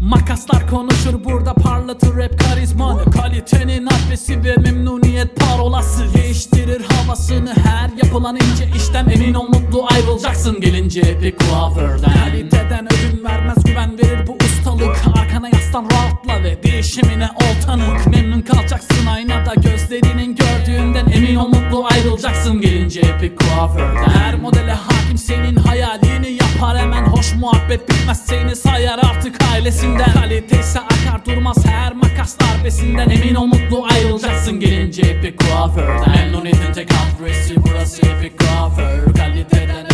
Makaslar konuşur burada parlatır rap karizmanı. Kalitenin adresi ve memnuniyet parolası. Değiştirir havasını her yapılan ince işlem Emin ol mutlu ayrılacaksın. Gelince Epic kuaförden Kaliteden ödün vermez güven Arkana yaslan rahatla ve değişimine ol tanık Memnun kalacaksın aynada gözlerinin gördüğünden Emin ol mutlu ayrılacaksın. Gelince Epic kuaförden Her modele hakim. Senin hayalini yapar hemen Hoş muhabbet bitmez. Seni sayar artık ailesinden. Kalite ise akar durmaz her makas darbesinden Emin ol mutlu ayrılacaksın. Gelince Epic kuaförden Memnuniyetin tek adresi. Burası Epic kuaför Kaliteden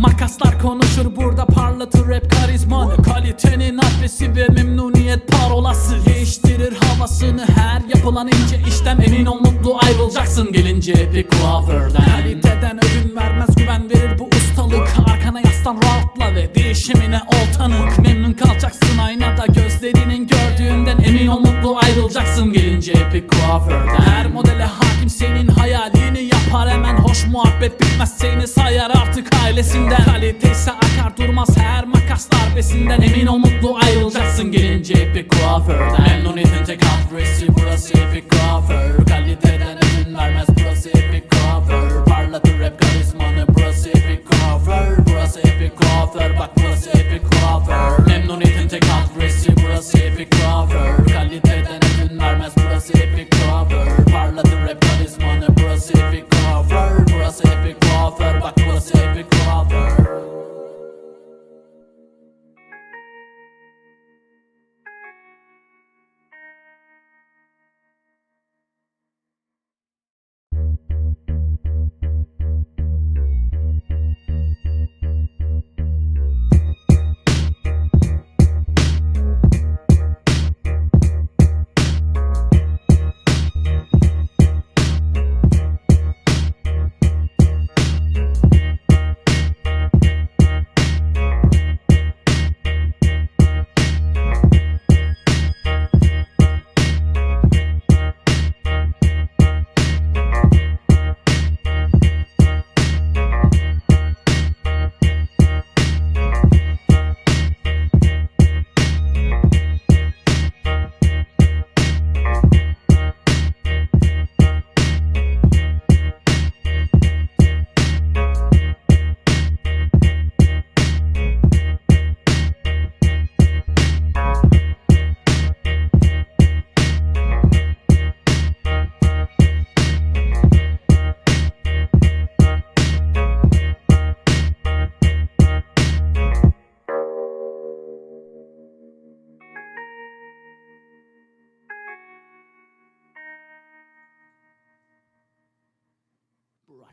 Makaslar konuşur burada parlatır rap karizmanı Kalitenin adresi ve memnuniyet parolası. Değiştirir havasını her yapılan ince işlem Emin ol mutlu ayrılacaksın. Gelince Epic kuaförden. Kaliteden ödün vermez güven verir bu ustalık. Arkana yaslan rahatla ve değişimine ol tanık. Memnun kalacaksın aynada gözlerinin gördüğünden Emin ol mutlu ayrılacaksın. Gelince Epic kuaförden. Her modele senin hayalini yapar. Hemen Hoş muhabbet bitmez. Seni sayar artık ailesinden. Kalite ise akar durmaz her makas darbesinden. Emin ol mutlu ayrılacaksın. Gelince Epic kuaförden Memnuniyetin tek adresi. Burası Epic kuaför. Kaliteden ödün vermez. Burası Epic kuaför. Parlatır rap karizmanı. Burası Epic kuaför. Burası Epic kuaför. Bak burası Epic kuaför. Memnuniyetin tek adresi. Burası Epic kuaför. Kaliteden ödün vermez. Burası Epic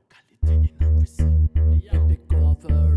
kalitenin adresi Epic kuaför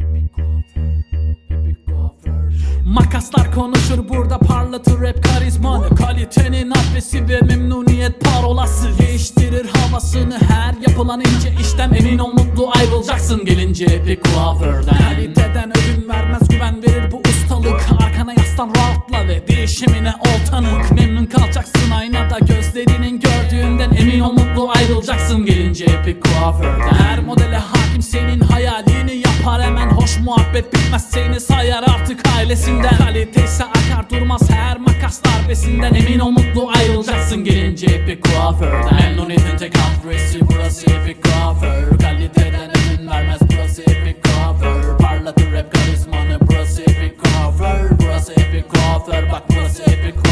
Epic kuaför Epic kuaför Makaslar konuşur burada parlatır rap karizmanı. Kalitenin adresi ve memnuniyet parolası. Değiştirir havasını her yapılan ince işlem Emin ol mutlu ayrılacaksın gelince. Epic kuaförden Kaliteden ödün vermez güven verir bu ustalık Arkana yaslan rahatla ve değişimine ol tanık Memnun kalacaksın aynada gözlerinin gördüğünden Emin ol mutlu ayrılacaksın. Gelince Epic kuaförden. Her modele hakim senin hayalini yapar. Hemen Hoş muhabbet bitmez seni sayar artık ailesinden. Kalite ise akar durmaz her makas darbesinden Emin ol mutlu ayrılacaksın. Gelince Epic kuaförden. Memnuniyetin tek adresi burası Epic kuaför. Kaliteden ödün vermez Burası Epic kuaför bak burası Epic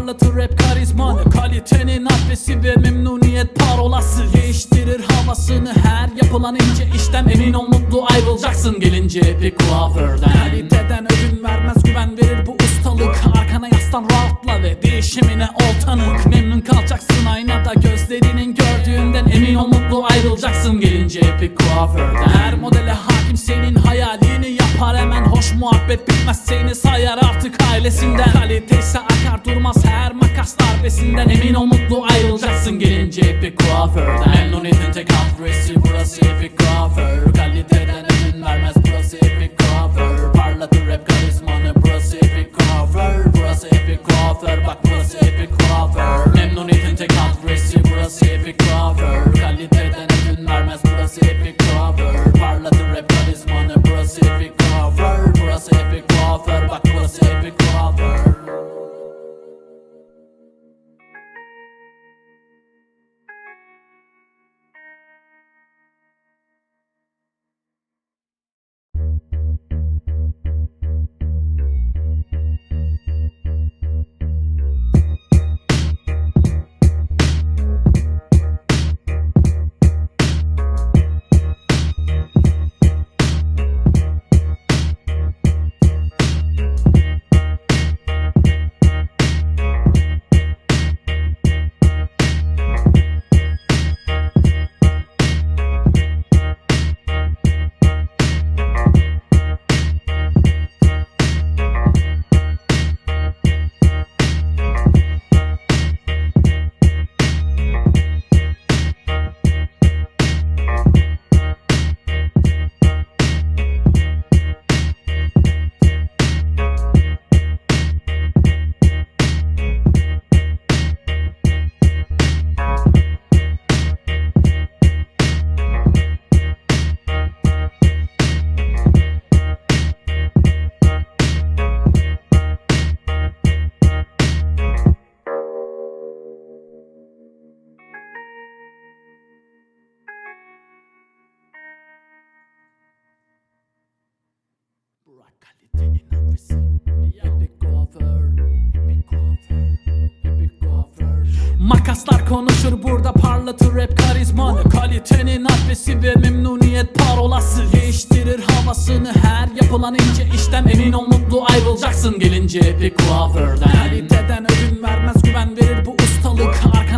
parlatır rap karizmanı Kalitenin adresi ve memnuniyet parolası. Değiştirir havasını her yapılan ince işlem Emin ol mutlu ayrılacaksın. Gelince Epic kuaförden. Kaliteden ödün vermez güven verir bu ustalık. Arkana yaslan rahatla ve değişimine ol tanık. Memnun kalacaksın aynada gözlerinin gördüğünden Emin ol mutlu ayrılacaksın. Gelince Epic kuaförden. Her modele hakim senin hayalini yapar hemen Hoş muhabbet bitmez. Seni sayar artık ailesinden. Kalite makas darbesinden Emin ol mutlu ayrılacaksın. Gelince Epic kuaförden. Memnuniyetin tek adresi burası. Epic kuaför Makaslar konuşur burada parlatır rap karizmanı. Kalitenin adresi ve memnuniyet parolası. Değiştirir havasını her yapılan ince işten Emin ol mutlu ayrılacaksın. Gelince Epic kuaförden Kaliteden ödün vermez güven verir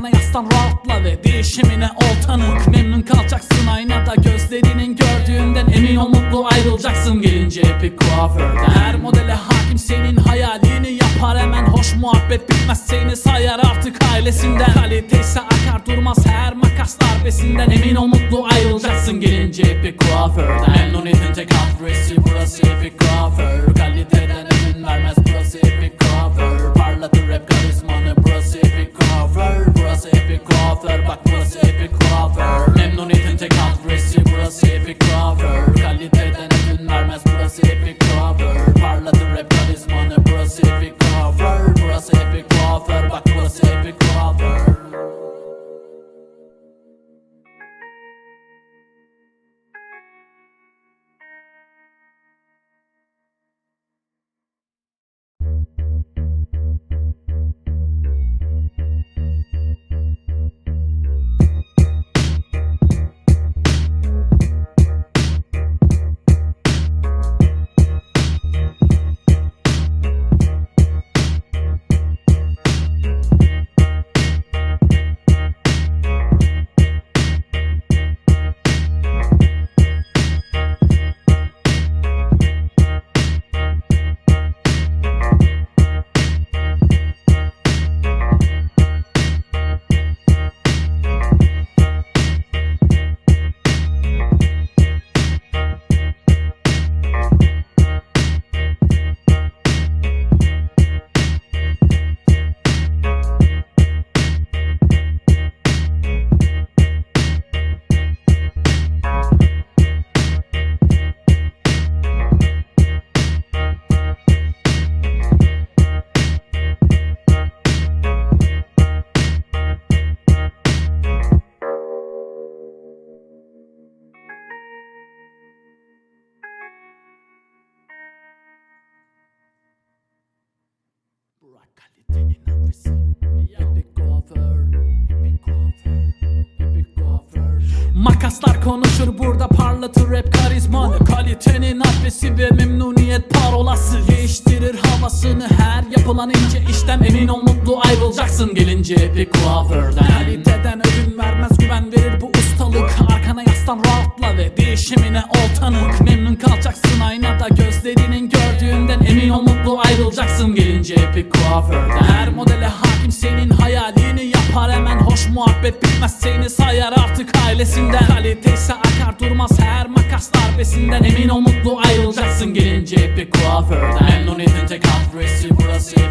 yaslan rahatla ve değişimine ol tanık. Memnun kalacaksın aynada gözlerinin gördüğünden Emin ol mutlu ayrılacaksın. Gelince epic kuaförden Her modele hakim senin hayalini yapar. Hemen Hoş muhabbet bitmez seni sayar artık ailesinden. Kalite ise akar durmaz her makas darbesinden Emin ol mutlu ayrılacaksın. Gelince epic kuaförden Memnuniyetin tek adresi burası. Epic kuaför Kaliteden ödün vermez konuşur burada parlatır rap karizmanı Kalitenin adresi ve memnuniyet parolası. Değiştirir havasını her yapılan ince işlem Emin ol mutlu ayrılacaksın gelince. Epic kuaförden Kaliteden ödün vermez güven verir bu ustalık. Arkana yaslan rahatla ve değişimine ol tanık. Memnun kalacaksın aynada gözlerinin gördüğünden Emin ol mutlu ayrılacaksın gelince. Epic kuaförden Her modele hakim senin hayalini yapar hemen Hoş muhabbet bitmez seni sayar artık ailesinden. Kalite ise akar durmaz her makas darbesinden. Emin ol mutlu ayrılacaksın. Gelince epic kuaförden. Memnuniyetin tek adresi burası